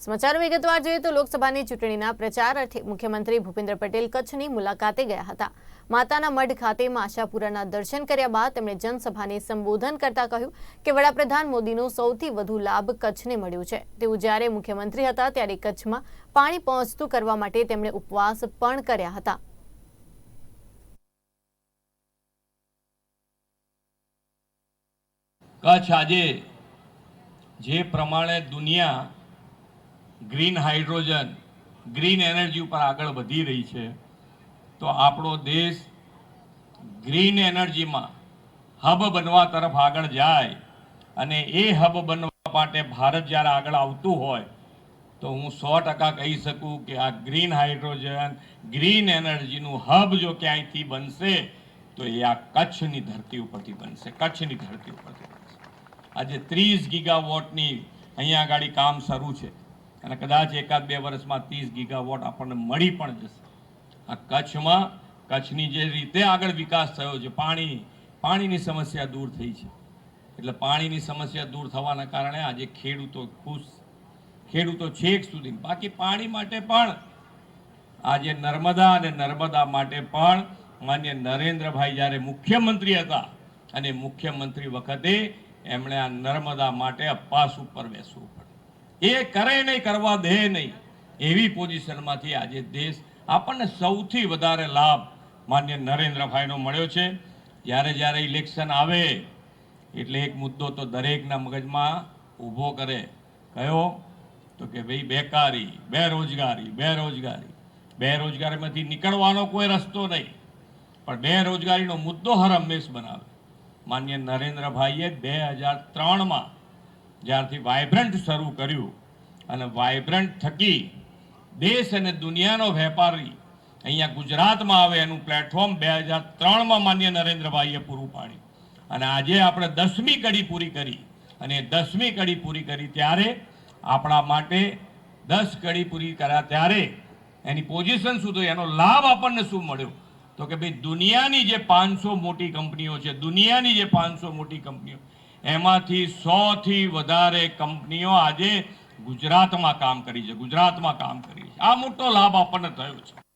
સમાચાર વિગતવાર જોઈએ તો લોકસભાની ચૂંટણીના પ્રચાર અર્થે મુખ્યમંત્રી ભૂપેન્દ્ર પટેલ કચ્છની મુલાકાતે ગયા હતા. માતાના મઢ ખાતે આશાપુરાના દર્શન કર્યા બાદ તેમણે જનસભાને સંબોધન કરતા કહ્યું કે વડાપ્રધાન મોદીનો સૌથી વધુ લાભ કચ્છને મળ્યો છે. તેઓ જ્યારે મુખ્યમંત્રી હતા ત્યારે કચ્છમાં પાણી પહોંચતું કરવા માટે તેમણે ઉપવાસ પણ કર્યા હતા. કચ્છ આજે જે પ્રમાણે દુનિયા ગ્રીન હાઇડ્રોજન, ગ્રીન એનર્જી ઉપર આગળ વધી રહી છે. તો આપણો દેશ ગ્રીન એનર્જીમાં હબ બનવા તરફ આગળ જાય અને એ હબ બનવા માટે ભારત જ્યારે આગળ આવતું હોય, તો હું સો ટકા કહી શકું કે આ ગ્રીન હાઇડ્રોજન, ગ્રીન એનર્જીનું હબ જો ક્યાંયથી બનશે, તો એ આ કચ્છની ધરતી ઉપરથી બનશે, કચ્છની ધરતી ઉપરથી બનશે. આજે ત્રીસ ગીગાવોટની અહીંયા આગળ કામ શરૂ છે. અને કદાચ એકાદ બે વર્ષમાં ત્રીસ ગીગાવોટ આપણને મળી પણ જશે. આ કચ્છમાં, કચ્છની જે રીતે આગળ વિકાસ થયો છે, પાણી, પાણીની સમસ્યા દૂર થઈ છે. એટલે પાણીની સમસ્યા દૂર થવાના કારણે આજે ખેડૂતો ખુશ, ખેડૂતો છેક સુધી. બાકી પાણી માટે પણ, આજે નર્મદા અને નર્મદા માટે પણ માન્ય નરેન્દ્રભાઈ જ્યારે મુખ્યમંત્રી હતા અને મુખ્યમંત્રી વખતે એમણે આ નર્મદા માટે અપાસ ઉપર બેસવું. એ કરે નહીં, કરવા દે નહીં. એવી પોઝિશનમાંથી આજે દેશ આપણને સૌથી વધારે લાભ માન્ય નરેન્દ્રભાઈનો મળ્યો છે. જ્યારે જ્યારે ઇલેક્શન આવે, એટલે એક મુદ્દો તો દરેકના મગજમાં ઊભો કરે. કયો? તો કે ભાઈ બેકારી, બેરોજગારી બેરોજગારી. બેરોજગારીમાંથી નીકળવાનો કોઈ રસ્તો નહીં. પણ બેરોજગારીનો મુદ્દો હર હંમેશ બનાવે. માન્ય નરેન્દ્રભાઈએ બે હજાર ત્રણમાં જ્યારથી વાઇબ્રન્ટ શરૂ કર્યું અને વાઇબ્રન્ટ થકી દેશ અને દુનિયાનો વેપારી અહીંયા ગુજરાતમાં આવે એનું પ્લેટફોર્મ બે હજાર ત્રણમાં માન્ય નરેન્દ્રભાઈએ પૂરું પાડ્યું. અને આજે આપણે દસમી કડી પૂરી કરી અને દસમી કડી પૂરી કરી ત્યારે આપણા માટે દસ કડી પૂરી કર્યા ત્યારે એની પોઝિશન શું થઈ એનો લાભ આપણને શું મળ્યો? તો કે ભાઈ દુનિયાની જે પાંચસો મોટી કંપનીઓ છે, દુનિયાની જે પાંચસો મોટી કંપનીઓ એમાંથી સોથી વધારે કંપનીઓ આજે ગુજરાતમાં કામ કરી છે, ગુજરાતમાં કામ કરી છે. આ મોટો લાભ આપણને થયો છે.